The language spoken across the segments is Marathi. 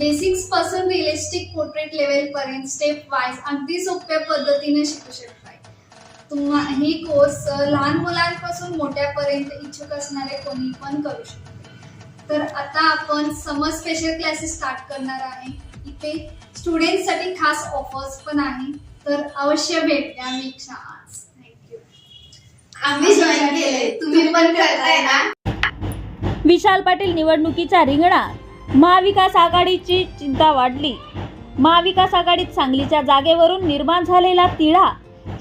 बेसिक्सपासून रिअलिस्टिक पोर्ट्रेट लेवल पर्यंत स्टेप वाईज अगदी सोप्या पद्धतीने शिकू शकताय. तुम्हा ही कोर्स लहान मुलांपासून मोठ्यापर्यंत इच्छुक असणारे कोणी पण करू शकते. तर आता आपण समर स्पेशल क्लासेस स्टार्ट करणार आहे. इथे स्टुडंटसाठी खास ऑफर्स पण आहे. तर अवश्य भेट द्या विक्षा आज थँक्यू आम्ही जॉईन केले तुम्ही पण करताय ना? विशाल पाटील निवडणुकीच्या रिंगणात महाविकास आघाडीची चिंता वाढली. महाविकास आघाडीत सांगलीच्या जागेवरून निर्माण झालेला तिढा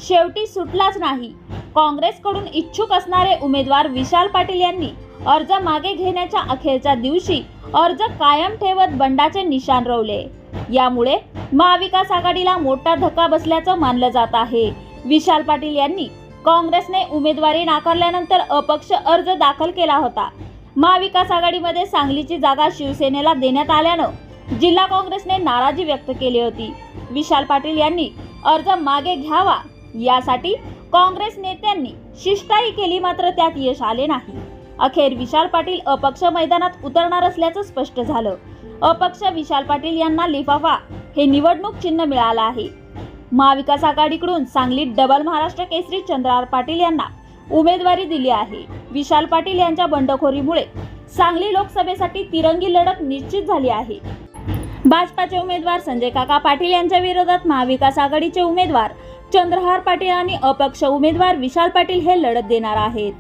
शेवटी सुटलाच नाही. काँग्रेसकडून इच्छुक असणारे उमेदवार विशाल पाटील यांनी अर्ज मागे घेण्याच्या अखेरच्या दिवशी अर्ज कायम ठेवत बंडाचे निशाण रोवले. यामुळे महाविकास आघाडीला मोठा धक्का बसल्याचं मानलं जात आहे. विशाल पाटील यांनी काँग्रेसने उमेदवारी नाकारल्यानंतर अपक्ष अर्ज दाखल केला होता. महाविकास आघाडीमध्ये सांगलीची जागा शिवसेनेला देण्यात आल्यानं जिल्हा काँग्रेसने नाराजी व्यक्त केली होती. विशाल पाटील यांनी अर्ज मागे घ्यावा यासाठी काँग्रेस नेत्यांनी शिष्टाई केली मात्र त्यात यश आले नाही. अखेर विशाल पाटील अपक्ष मैदानात उतरणार असल्याचं स्पष्ट झालं. अपक्ष विशाल पाटील यांना लिफाफा हे निवडणूक चिन्ह मिळालं आहे. महाविकास आघाडीकडून सांगलीत डबल महाराष्ट्र केसरी चंद्रार पाटील यांना उमेदवारी दिली आहे. विशाल पाटील यांच्या बंडखोरीमुळे सांगली लोकसभेसाठी तिरंगी लढत निश्चित झाली आहे. भाजपाचे उमेदवार संजय काका पाटील यांच्या विरोधात महाविकास आघाडीचे उमेदवार चंद्रहार पाटील आणि अपक्ष उमेदवार विशाल पाटील हे लढत देणार आहेत.